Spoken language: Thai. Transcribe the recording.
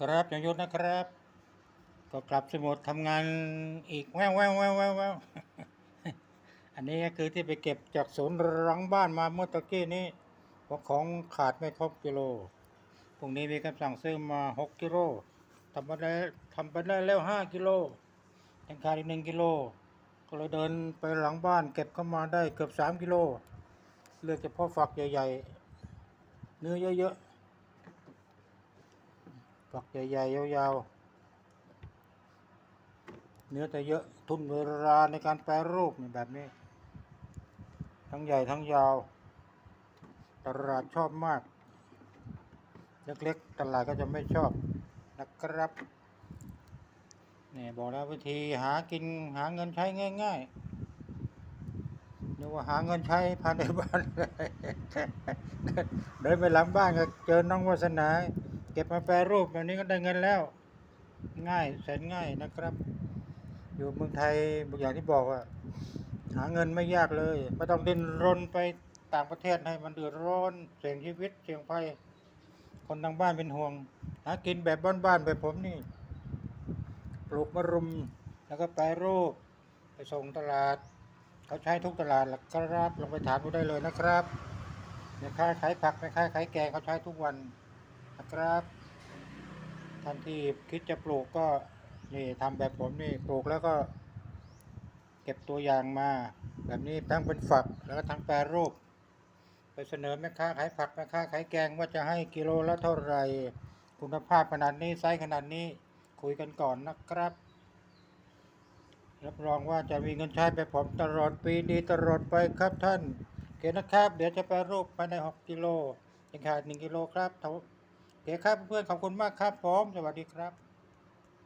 ครับยงยุทธนะครับ ก็กลับสมุดทำงานอีกแววแววแววแววแววอันนี้ก็คือที่ไปเก็บจากศูนย์รังบ้านมาเมื่อตะกี้นี้เพราะของขาดไม่ครบกิโลพรุ่งนี้มีคำสั่งซื้อมาหกกิโลทำไปได้ทำไปได้แล้วห้ากิโลยังขาดอีกหนึ่งกิโลก็เลยเดินไปหลังบ้านเก็บเข้ามาได้เกือบสามกิโลเลือกเฉพาะฝักใหญ่ ๆ เนื้อเยอะๆ ฝักใหญ่ๆยาวๆ เนื้อจะเยอะทุนเวลาในการแปรรูปนี่แบบนี้ ทั้งใหญ่ทั้งยาว ตลาดชอบมาก เล็กๆ ตลาดก็จะไม่ชอบนะครับนี่บอกแล้ววิธีหากินหาเงินใช้ง่ายๆนึกว่าหาเงินใช้ภายในบ้านเลยเดินไปหลังบ้านก็เจอน้องวาสนา ก็บมาแปรรูปแบบนี้ก็ได้เงินแล้ว ง่ายแสนง่ายนะครับ อยู่เมืองไทยอย่างที่บอกว่าหาเงินไม่ยากเลยไม่ต้องดิ้นรนไปต่างประเทศให้มันเดือดร้อนเสี่ยงชีวิตเสี่ยงภัยคนทางบ้านเป็นห่วง หากินแบบบ้านๆแบบผมนี่ปลูกมะรุมแล้วก็แปรรูปไปส่งตลาด เขาใช้ทุกตลาดหลักครับลองไปถามดูได้เลยนะครับแม่ค้าขายผักแม่ค้าขายแกงเขาใช้ทุกวัน นะครับ ท่านที่คิดจะปลูกก็นี่ทำแบบผมนี่ปลูกแล้วก็เก็บตัวอย่างมา แบบนี้ทั้งเป็นฝักแล้วก็ทั้งแปรรูป ไปเสนอแม่ค้าขายผักแม่ค้าขายแกงว่าจะให้กิโลละเท่าไหร่คุณภาพขนาดนี้ไซส์ขนาดนี้คุยกันก่อนนะครับรับรองว่าจะมีเงินใช้ไปผมตลอดปีดีตลอดไปครับท่านโอเคนะครับ เดี๋ยวจะไปรูปภายใน 6 กิโลยังขาด1กิโลครับ โอเคครับเพื่อนๆขอบคุณมากครับผมสวัสดีครับ